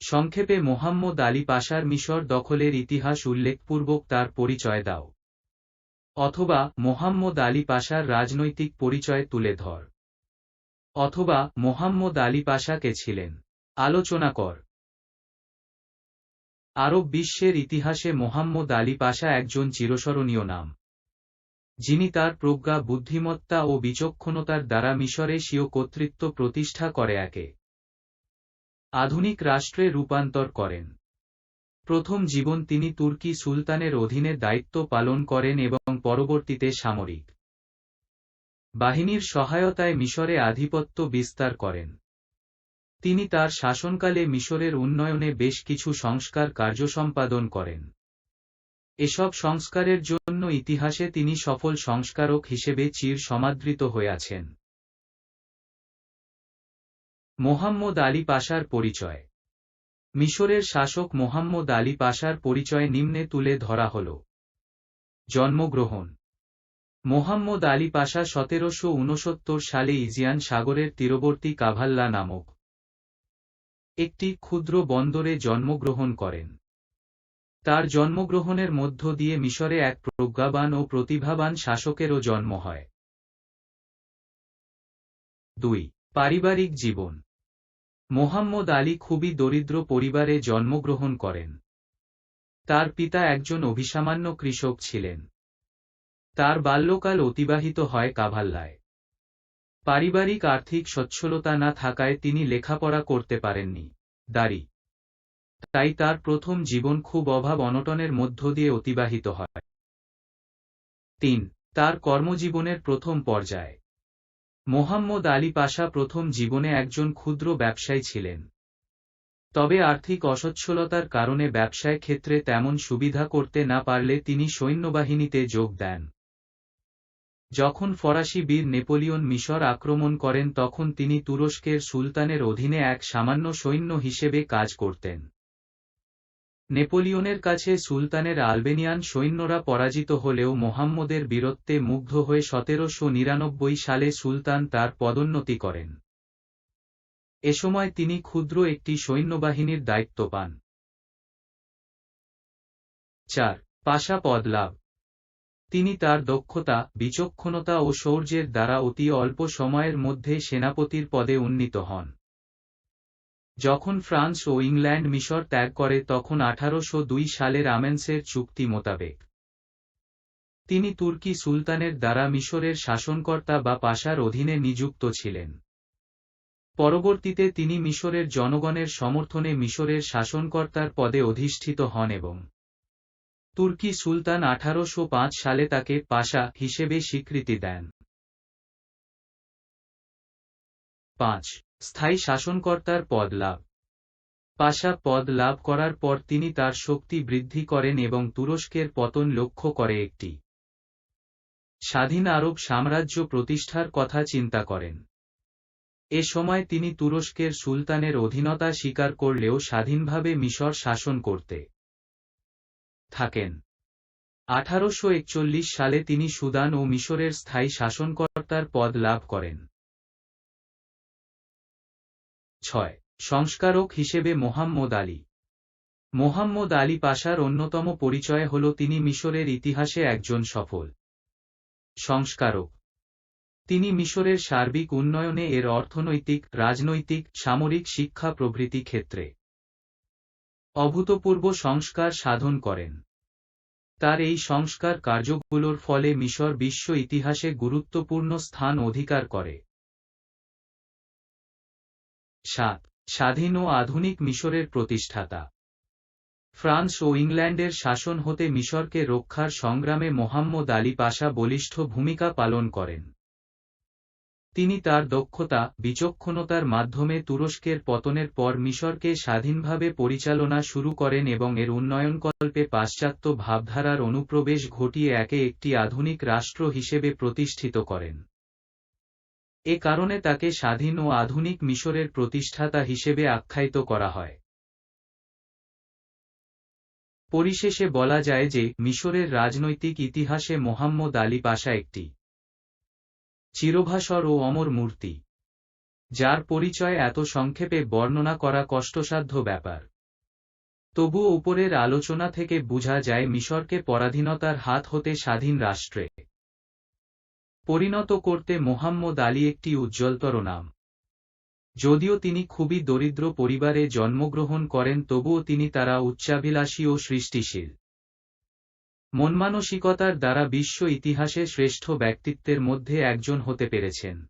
সংক্ষেপে মোহাম্মদ আলী পাশার মিশর দখলের ইতিহাস উল্লেখপূর্বক তার পরিচয় দাও। অথবা মোহাম্মদ আলী পাশার রাজনৈতিক পরিচয় তুলে ধর। অথবা মোহাম্মদ আলী পাশা কে ছিলেন। আলোচনা কর। আরব বিশ্বের ইতিহাসে মোহাম্মদ আলী পাশা একজন চিরস্মরণীয় নাম। যিনি তার প্রজ্ঞা, বুদ্ধিমত্তা ও বিচক্ষণতার দ্বারা মিশরে স্বীয় কর্তৃত্ব প্রতিষ্ঠা করে একে। আধুনিক রাষ্ট্রে রূপান্তর করেন। প্রথম জীবন তিনি তুর্কি সুলতানের অধীনে দায়িত্ব পালন করেন এবং পরবর্তীতে সামরিক বাহিনীর সহায়তায় মিশরে আধিপত্য বিস্তার করেন। তিনি তার শাসনকালে মিশরের উন্নয়নে বেশ কিছু সংস্কার কার্য সম্পাদন করেন। এসব সংস্কারের জন্য ইতিহাসে তিনি সফল সংস্কারক হিসেবে চির সমাদৃত হয়ে আছেন। মোহাম্মদ আলী পাশার পরিচয়। মিশরের শাসক মোহাম্মদ আলী পাশার পরিচয় নিম্নে তুলে ধরা হল। জন্মগ্রহণ। মোহাম্মদ আলী পাশা সতেরোশো উনসত্তর সালে ইজিয়ান সাগরের তীরবর্তী কাভাল্লা নামক একটি ক্ষুদ্র বন্দরে জন্মগ্রহণ করেন। তার জন্মগ্রহণের মধ্য দিয়ে মিশরে এক প্রজ্ঞাবান ও প্রতিভাবান শাসকেরও জন্ম হয়। দুই, পারিবারিক জীবন। মোহাম্মদ আলী খুবই দরিদ্র পরিবারে জন্মগ্রহণ করেন। তার পিতা একজন অভিসামান্য কৃষক ছিলেন। তার বাল্যকাল অতিবাহিত হয় কাভাল্লায়। পারিবারিক আর্থিক সচ্ছলতা না থাকায় তিনি লেখাপড়া করতে পারেননি, দাড়ি। তাই তার প্রথম জীবন খুব অভাব অনটনের মধ্য দিয়ে অতিবাহিত হয়। তিন, তার কর্মজীবনের প্রথম পর্যায়। মোহাম্মদ আলী পাশা প্রথম জীবনে একজন ক্ষুদ্র ব্যবসায়ী ছিলেন। তবে আর্থিক অসচ্ছলতার কারণে ব্যবসায় ক্ষেত্রে তেমন সুবিধা করতে না পারলে তিনি সৈন্যবাহিনীতে যোগ দেন। যখন ফরাসি বীর নেপোলিয়ন মিশর আক্রমণ করেন, তখন তিনি তুরস্কের সুলতানের অধীনে এক সামান্য সৈন্য হিসেবে কাজ করতেন। নেপোলিয়নের কাছে সুলতানের আলবেনিয়ান সৈন্যরা পরাজিত হলেও মোহাম্মদের বীরত্বে মুগ্ধ হয়ে সতেরোশো নিরানব্বই সালে সুলতান তার পদোন্নতি করেন। এ সময় তিনি ক্ষুদ্র একটি সৈন্যবাহিনীর দায়িত্ব পান। চার, পাশা পদ লাভ তিনি তার দক্ষতা, বিচক্ষণতা ও শৌর্যের দ্বারা অতি অল্প সময়ের মধ্যে সেনাপতির পদে উন্নীত হন। যখন ফ্রান্স ও ইংল্যান্ড মিশর ত্যাগ করে তখন আঠারোশো দুই সালের আমেন্সের চুক্তি মোতাবেক। তিনি তুর্কি সুলতানের দ্বারা মিশরের শাসনকর্তা বা পাশার অধীনে নিযুক্ত ছিলেন। পরবর্তীতে তিনি মিশরের জনগণের সমর্থনে মিশরের শাসনকর্তার পদে অধিষ্ঠিত হন এবং তুর্কি সুলতান আঠারোশ পাঁচ সালে তাকে পাশা হিসেবে স্বীকৃতি দেন। পাঁচ, স্থায়ী শাসনকর্তার পদ লাভ। পাশা, পদ লাভ করার পর তিনি তার শক্তি বৃদ্ধি করেন এবং তুরস্কের পতন লক্ষ্য করে একটি স্বাধীন আরব সাম্রাজ্য প্রতিষ্ঠার কথা চিন্তা করেন। এ সময় তিনি তুরস্কের সুলতানের অধীনতা স্বীকার করলেও স্বাধীনভাবে মিশর শাসন করতে থাকেন। আঠারোশ একচল্লিশ সালে তিনি সুদান ও মিশরের স্থায়ী শাসনকর্তার পদ লাভ করেন। ছয়, সংস্কারক হিসেবে মোহাম্মদ আলী। মোহাম্মদ আলী পাশার অন্যতম পরিচয় হল তিনি মিশরের ইতিহাসে একজন সফল সংস্কারক। তিনি মিশরের সার্বিক উন্নয়নে এর অর্থনৈতিক, রাজনৈতিক, সামরিক শিক্ষা প্রভৃতি ক্ষেত্রে অভূতপূর্ব সংস্কার সাধন করেন। তার এই সংস্কার কার্যগুলোর ফলে মিশর বিশ্ব ইতিহাসে গুরুত্বপূর্ণ স্থান অধিকার করে। সাত, স্বাধীন ও আধুনিক মিশরের প্রতিষ্ঠাতা। ফ্রান্স ও ইংল্যান্ডের শাসন হতে মিশরকে রক্ষার সংগ্রামে মোহাম্মদ আলী পাশা বলিষ্ঠ ভূমিকা পালন করেন। তিনি তার দক্ষতা, বিচক্ষণতার মাধ্যমে তুরস্কের পতনের পর মিশরকে স্বাধীনভাবে পরিচালনা শুরু করেন এবং এর উন্নয়নকল্পে পাশ্চাত্য ভাবধারার অনুপ্রবেশ ঘটিয়ে একে একটি আধুনিক রাষ্ট্র হিসেবে প্রতিষ্ঠিত করেন। এ কারণে তাকে স্বাধীন ও আধুনিক মিশরের প্রতিষ্ঠাতা হিসেবে আখ্যায়িত করা হয়। পরিশেষে বলা যায় যে, মিশরের রাজনৈতিক ইতিহাসে মোহাম্মদ আলী পাশা একটি চিরভাসর ও অমর মূর্তি, যার পরিচয় এত সংক্ষেপে বর্ণনা করা কষ্টসাধ্য ব্যাপার। তবুও উপরের আলোচনা থেকে বোঝা যায়, মিশরকে পরাধীনতার হাত হতে স্বাধীন রাষ্ট্রে পরিণত করতে মোহাম্মদ আলী একটি উজ্জ্বলতর নাম। যদিও তিনি খুবই দরিদ্র পরিবারে জন্মগ্রহণ করেন, তবুও তিনি তারা উচ্চাভিলাষী ও সৃষ্টিশীল। মনমানসিকতার দ্বারা বিশ্ব ইতিহাসে শ্রেষ্ঠ ব্যক্তিত্বের মধ্যে একজন হতে পেরেছেন।